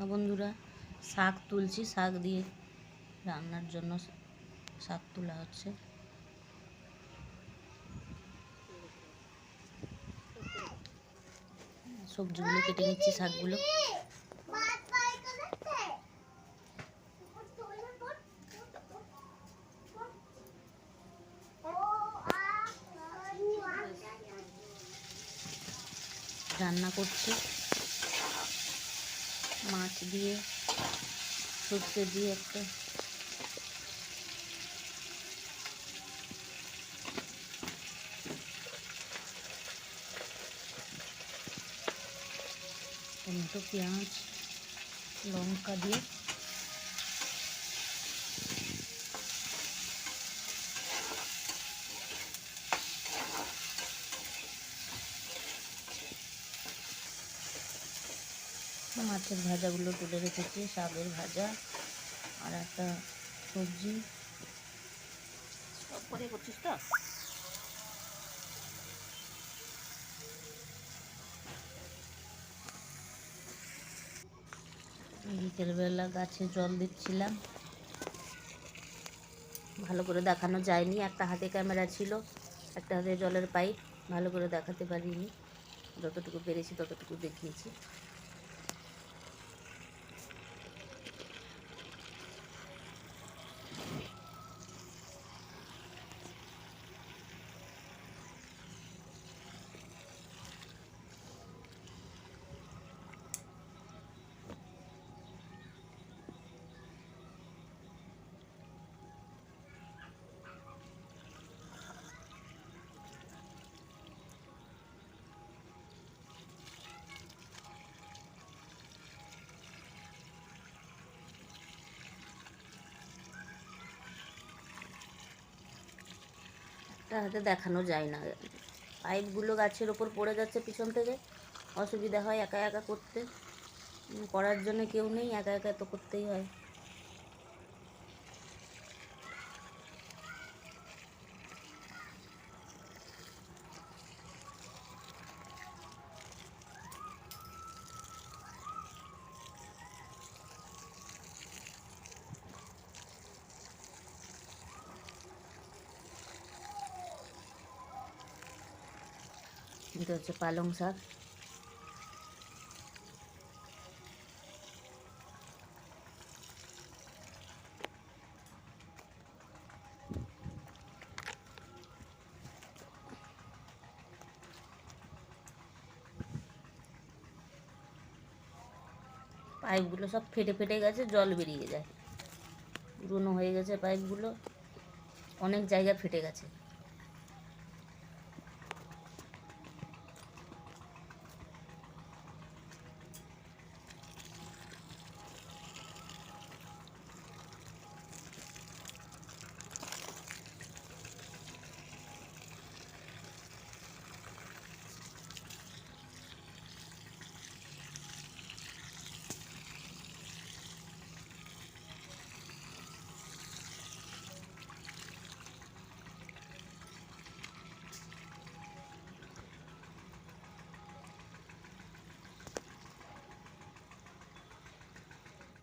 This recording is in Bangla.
হ্যাঁ বন্ধুরা, শাক তুলছি, শাক দিয়ে রান্নার জন্য শাক তোলা হচ্ছে। সবজিগুলো কেটে নিচ্ছি, শাকগুলো। রান্না করছি। মাছ দিয়ে সর্ষে দিয়ে একটা টমেটো পেঁয়াজ লঙ্কা দিয়ে মাছের ভাজাগুলো তুলে রেখেছি শাকের ভাজা আর একটা সবজি। সব করে করছিস তো? বিকেলবেলা গাছে জল দিচ্ছিলাম। ভালো করে দেখানো যায়নি একটা হাতে ক্যামেরা ছিল একটা হাতে জলের পাইপ ভালো করে দেখাতে পারিনি। যতটুকু পেরেছি ততটুকু দেখিয়েছি। হাতে দেখানো যায় না। পাইপগুলো গাছের ওপর পড়ে যাচ্ছে পিছন থেকে। অসুবিধা হয় একা একা করতে। করার জন্য কেউ নেই, একা একা তো করতেই হয়। এটা হচ্ছে পালং শাক পাইপগুলো সব ফেটে ফেটে গেছে, জল বেরিয়ে যায়। পুরনো হয়ে গেছে পাইপগুলো, অনেক জায়গা ফেটে গেছে।